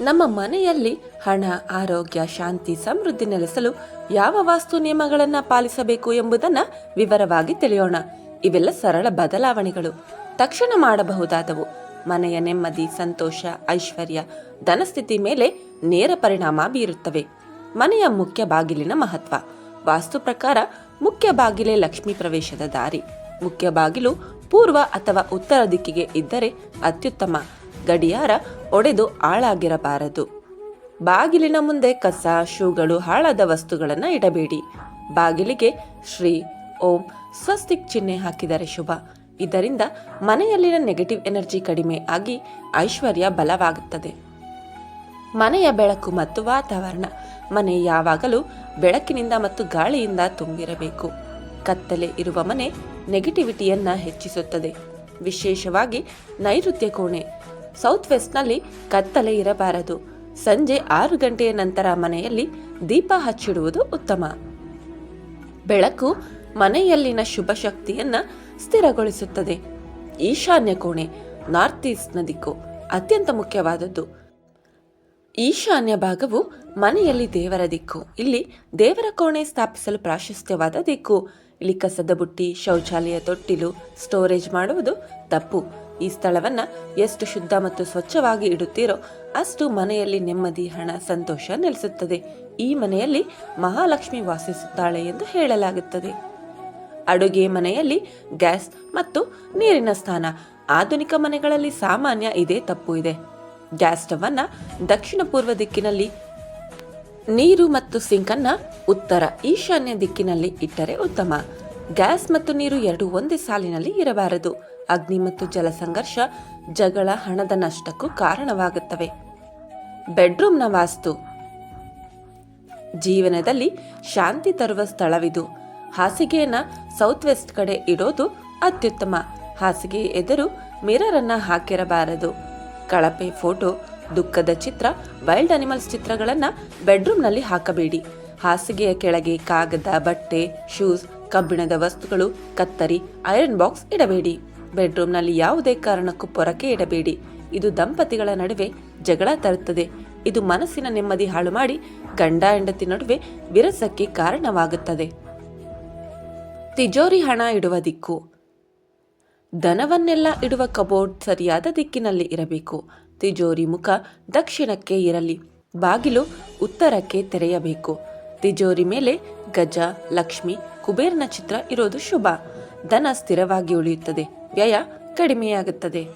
ನಮ್ಮ ಮನೆಯಲ್ಲಿ ಹಣ, ಆರೋಗ್ಯ, ಶಾಂತಿ, ಸಮೃದ್ಧಿ ನೆಲೆಸಲು ಯಾವ ವಾಸ್ತು ನಿಯಮಗಳನ್ನು ಪಾಲಿಸಬೇಕು ಎಂಬುದನ್ನು ವಿವರವಾಗಿ ತಿಳಿಯೋಣ. ಇವೆಲ್ಲ ಸರಳ ಬದಲಾವಣೆಗಳು. ತಕ್ಷಣ ಮಾಡಬಹುದಾದವು. ಮನೆಯ ನೆಮ್ಮದಿ, ಸಂತೋಷ, ಐಶ್ವರ್ಯ, ಧನಸ್ಥಿತಿ ಮೇಲೆ ನೇರ ಪರಿಣಾಮ ಬೀರುತ್ತವೆ. ಮನೆಯ ಮುಖ್ಯ ಬಾಗಿಲಿನ ಮಹತ್ವ. ವಾಸ್ತು ಪ್ರಕಾರ ಮುಖ್ಯ ಬಾಗಿಲೇ ಲಕ್ಷ್ಮೀ ಪ್ರವೇಶದ ದಾರಿ. ಮುಖ್ಯ ಬಾಗಿಲು ಪೂರ್ವ ಅಥವಾ ಉತ್ತರ ದಿಕ್ಕಿಗೆ ಇದ್ದರೆ ಅತ್ಯುತ್ತಮ. ಗಡಿಯಾರ ಒಡೆದು ಹಾಳಾಗಿರಬಾರದು. ಬಾಗಿಲಿನ ಮುಂದೆ ಕಸ, ಶೂಗಳು, ಹಾಳಾದ ವಸ್ತುಗಳನ್ನು ಇಡಬೇಡಿ. ಬಾಗಿಲಿಗೆ ಶ್ರೀ, ಓಂ, ಸ್ವಸ್ತಿಕ್ ಚಿಹ್ನೆ ಹಾಕಿದರೆ ಶುಭ. ಇದರಿಂದ ಮನೆಯಲ್ಲಿನ ನೆಗೆಟಿವ್ ಎನರ್ಜಿ ಕಡಿಮೆ ಆಗಿ ಐಶ್ವರ್ಯ ಬಲವಾಗುತ್ತದೆ. ಮನೆಯ ಬೆಳಕು ಮತ್ತು ವಾತಾವರಣ. ಮನೆ ಯಾವಾಗಲೂ ಬೆಳಕಿನಿಂದ ಮತ್ತು ಗಾಳಿಯಿಂದ ತುಂಬಿರಬೇಕು. ಕತ್ತಲೆ ಇರುವ ಮನೆ ನೆಗೆಟಿವಿಟಿಯನ್ನ ಹೆಚ್ಚಿಸುತ್ತದೆ. ವಿಶೇಷವಾಗಿ ನೈಋತ್ಯ ಕೋಣೆ. ಸೌತ್ ವೆಸ್ಟ್ನಲ್ಲಿ ಕತ್ತಲೆ ಇರಬಾರದು. ಸಂಜೆ ಆರು ಗಂಟೆಯ ನಂತರ ಮನೆಯಲ್ಲಿ ದೀಪ ಹಚ್ಚಿಡುವುದು ಉತ್ತಮ. ಬೆಳಕು ಮನೆಯಲ್ಲಿನ ಶುಭ ಶಕ್ತಿಯನ್ನ ಸ್ಥಿರಗೊಳಿಸುತ್ತದೆ. ಈಶಾನ್ಯ ಕೋಣೆ, ನಾರ್ತ್ ಈಸ್ಟ್ನ ದಿಕ್ಕು, ಅತ್ಯಂತ ಮುಖ್ಯವಾದದ್ದು. ಈಶಾನ್ಯ ಭಾಗವು ಮನೆಯಲ್ಲಿ ದೇವರ ದಿಕ್ಕು. ಇಲ್ಲಿ ದೇವರ ಕೋಣೆ ಸ್ಥಾಪಿಸಲು ಪ್ರಾಶಸ್ತ್ಯವಾದ ದಿಕ್ಕು. ಇಲ್ಲಿ ಕಸದ ಬುಟ್ಟಿ, ಶೌಚಾಲಯ, ತೊಟ್ಟಿಲು, ಸ್ಟೋರೇಜ್ ಮಾಡುವುದು ತಪ್ಪು. ಈ ಸ್ಥಳವನ್ನು ಎಷ್ಟು ಶುದ್ಧ ಮತ್ತು ಸ್ವಚ್ಛವಾಗಿ ಇಡುತ್ತೀರೋ ಅಷ್ಟು ಮನೆಯಲ್ಲಿ ನೆಮ್ಮದಿ, ಹಣ, ಸಂತೋಷ ನೆಲೆಸುತ್ತದೆ. ಈ ಮನೆಯಲ್ಲಿ ಮಹಾಲಕ್ಷ್ಮಿ ವಾಸಿಸುತ್ತಾಳೆ ಎಂದು ಹೇಳಲಾಗುತ್ತದೆ. ಅಡುಗೆ ಮನೆಯಲ್ಲಿ ಗ್ಯಾಸ್ ಮತ್ತು ನೀರಿನ ಸ್ಥಾನ. ಆಧುನಿಕ ಮನೆಗಳಲ್ಲಿ ಸಾಮಾನ್ಯ ಇದೇ ತಪ್ಪು ಇದೆ. ಗ್ಯಾಸ್ ಸ್ಟವ್ ಅನ್ನ ದಕ್ಷಿಣ ಪೂರ್ವ ದಿಕ್ಕಿನಲ್ಲಿ ನೀರು ಮತ್ತು ಸಿಂಕ್ ಅನ್ನ ಉತ್ತರ ಈಶಾನ್ಯ ದಿಕ್ಕಿನಲ್ಲಿ ಇಟ್ಟರೆ ಉತ್ತಮ. ಗ್ಯಾಸ್ ಮತ್ತು ನೀರು ಎರಡು ಒಂದೇ ಸಾಲಿನಲ್ಲಿ ಇರಬಾರದು. ಅಗ್ನಿ ಮತ್ತು ಜಲ ಸಂಘರ್ಷ, ಜಗಳ, ಹಣದ ನಷ್ಟಕ್ಕೂ ಕಾರಣವಾಗುತ್ತವೆ. ಬೆಡ್ರೂಮ್ನ ವಾಸ್ತು. ಜೀವನದಲ್ಲಿ ಶಾಂತಿ ತರುವ ಸ್ಥಳವಿದು. ಹಾಸಿಗೆಯನ್ನ ಸೌತ್ ವೆಸ್ಟ್ ಕಡೆ ಇಡೋದು ಅತ್ಯುತ್ತಮ. ಹಾಸಿಗೆ ಎದುರು ಮಿರರ್ ಅನ್ನ ಹಾಕಿರಬಾರದು. ಕಳಪೆ ಫೋಟೋ, ದುಃಖದ ಚಿತ್ರ, ವೈಲ್ಡ್ ಅನಿಮಲ್ಸ್ ಚಿತ್ರಗಳನ್ನ ಬೆಡ್ರೂಮ್ನಲ್ಲಿ ಹಾಕಬೇಡಿ. ಹಾಸಿಗೆಯ ಕೆಳಗೆ ಕಾಗದ, ಬಟ್ಟೆ, ಶೂಸ್ ಕಬ್ಬಿಣದ ವಸ್ತುಗಳು ಕತ್ತರಿ ಐರನ್ ಬಾಕ್ಸ್ ಇಡಬೇಡಿ. ಬೆಡ್ರೂಮ್ನಲ್ಲಿ ಯಾವುದೇ ಕಾರಣಕ್ಕೂ ಪೊರಕೆ ಇಡಬೇಡಿ. ಇದು ದಂಪತಿಗಳ ನಡುವೆ ಜಗಳ ತರುತ್ತದೆ. ಇದು ಮನಸ್ಸಿನ ನೆಮ್ಮದಿ ಹಾಳು ಮಾಡಿ ಗಂಡ ಹೆಂಡತಿ ನಡುವೆ ವಿರಸಕ್ಕೆ ಕಾರಣವಾಗುತ್ತದೆ. ತಿಜೋರಿ ಹಣ ಇಡುವ ದಿಕ್ಕು. ದನವನ್ನೆಲ್ಲ ಇಡುವ ಕಬೋರ್ಡ್ ಸರಿಯಾದ ದಿಕ್ಕಿನಲ್ಲಿ ಇರಬೇಕು. ತಿಜೋರಿ ಮುಖ ದಕ್ಷಿಣಕ್ಕೆ ಇರಲಿ. ಬಾಗಿಲು ಉತ್ತರಕ್ಕೆ ತೆರೆಯಬೇಕು. ತಿಜೋರಿ ಮೇಲೆ ಗಜ, ಲಕ್ಷ್ಮಿ ಕುಬೇರನ ಚಿತ್ರ ಇರೋದು ಶುಭ. ಧನ ಸ್ಥಿರವಾಗಿ ಉಳಿಯುತ್ತದೆ. ವ್ಯಯ ಕಡಿಮೆಯಾಗುತ್ತದೆ.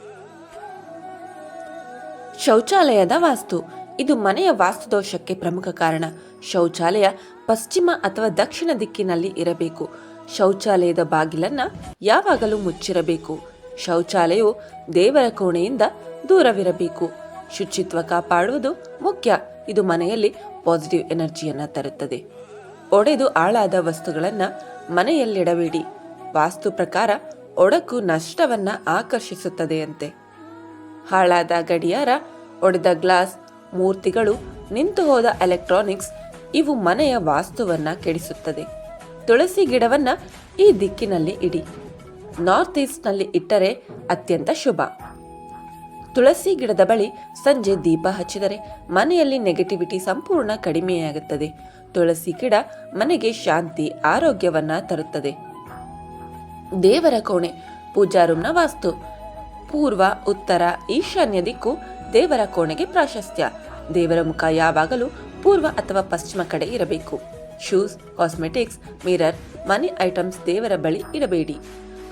ಶೌಚಾಲಯದ ವಾಸ್ತು. ಇದು ಮನೆಯ ವಾಸ್ತುದೋಷಕ್ಕೆ ಪ್ರಮುಖ ಕಾರಣ. ಶೌಚಾಲಯ ಪಶ್ಚಿಮ ಅಥವಾ ದಕ್ಷಿಣ ದಿಕ್ಕಿನಲ್ಲಿ ಇರಬೇಕು. ಶೌಚಾಲಯದ ಬಾಗಿಲನ್ನ ಯಾವಾಗಲೂ ಮುಚ್ಚಿರಬೇಕು. ಶೌಚಾಲಯವು ದೇವರ ಕೋಣೆಯಿಂದ ದೂರವಿರಬೇಕು. ಶುಚಿತ್ವ ಕಾಪಾಡುವುದು ಮುಖ್ಯ. ಇದು ಮನೆಯಲ್ಲಿ ಪಾಸಿಟಿವ್ ಎನರ್ಜಿಯನ್ನ ತರುತ್ತದೆ. ಒಡೆದು ಆಳಾದ ವಸ್ತುಗಳನ್ನ ಮನೆಯಲ್ಲಿಡಬೇಡಿ. ವಾಸ್ತು ಪ್ರಕಾರ ಒಡಕು ನಷ್ಟವನ್ನ ಆಕರ್ಷಿಸುತ್ತದೆಯಂತೆ ಹಾಳಾದ ಗಡಿಯಾರ, ಒಡೆದ ಗ್ಲಾಸ್, ಮೂರ್ತಿಗಳು, ನಿಂತು ಹೋದ ಎಲೆಕ್ಟ್ರಾನಿಕ್ಸ್ ಇವು ಮನೆಯ ವಾಸ್ತುವನ್ನ ಕೆಡಿಸುತ್ತದೆ. ತುಳಸಿ ಗಿಡವನ್ನ ಈ ದಿಕ್ಕಿನಲ್ಲಿ ಇಡಿ. ನಾರ್ತ್ ಈಸ್ಟ್ನಲ್ಲಿ ಇಟ್ಟರೆ ಅತ್ಯಂತ ಶುಭ. ತುಳಸಿ ಗಿಡದ ಬಳಿ ಸಂಜೆ ದೀಪ ಹಚ್ಚಿದರೆ ಮನೆಯಲ್ಲಿ ನೆಗೆಟಿವಿಟಿ ಸಂಪೂರ್ಣ ಕಡಿಮೆಯಾಗುತ್ತದೆ. ತುಳಸಿ ಗಿಡ ಮನೆಗೆ ಶಾಂತಿ, ಆರೋಗ್ಯವನ್ನ ತರುತ್ತದೆ. ದೇವರ ಕೋಣೆ ಪೂಜಾ ರೂಮ್ನ ವಾಸ್ತು. ಪೂರ್ವ, ಉತ್ತರ, ಈಶಾನ್ಯ ದಿಕ್ಕು ದೇವರ ಕೋಣೆಗೆ ಪ್ರಾಶಸ್ತ್ಯ. ದೇವರ ಮುಖ ಯಾವಾಗಲೂ ಪೂರ್ವ ಅಥವಾ ಪಶ್ಚಿಮ ಕಡೆ ಇರಬೇಕು. Shoes, cosmetics, mirror, money items ದೇವರ ಬಳಿ ಇಡಬೇಡಿ.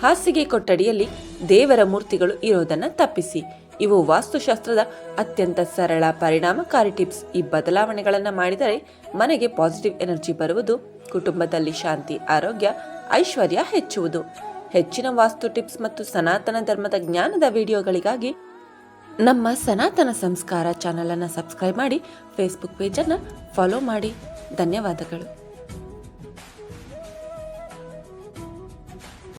ಹಾಸಿಗೆ ಕೊಠಡಿಯಲ್ಲಿ ದೇವರ ಮೂರ್ತಿಗಳು ಇರೋದನ್ನ ತಪ್ಪಿಸಿ. ಇವು ವಾಸ್ತುಶಾಸ್ತ್ರದ ಅತ್ಯಂತ ಸರಳ ಪರಿಣಾಮಕಾರಿ ಟಿಪ್ಸ್. ಈ ಬದಲಾವಣೆಗಳನ್ನು ಮಾಡಿದರೆ ಮನೆಗೆ ಪಾಸಿಟಿವ್ ಎನರ್ಜಿ ಬರುವುದು, ಕುಟುಂಬದಲ್ಲಿ ಶಾಂತಿ, ಆರೋಗ್ಯ, ಐಶ್ವರ್ಯ ಹೆಚ್ಚುವುದು. ಹೆಚ್ಚಿನ ವಾಸ್ತು ಟಿಪ್ಸ್ ಮತ್ತು ಸನಾತನ ಧರ್ಮದ ಜ್ಞಾನದ ವಿಡಿಯೋಗಳಿಗಾಗಿ ನಮ್ಮ ಸನಾತನ ಸಂಸ್ಕಾರ ಚಾನಲನ್ನು ಸಬ್ಸ್ಕ್ರೈಬ್ ಮಾಡಿ, ಫೇಸ್ಬುಕ್ ಪೇಜನ್ನು ಫಾಲೋ ಮಾಡಿ. ಧನ್ಯವಾದಗಳು.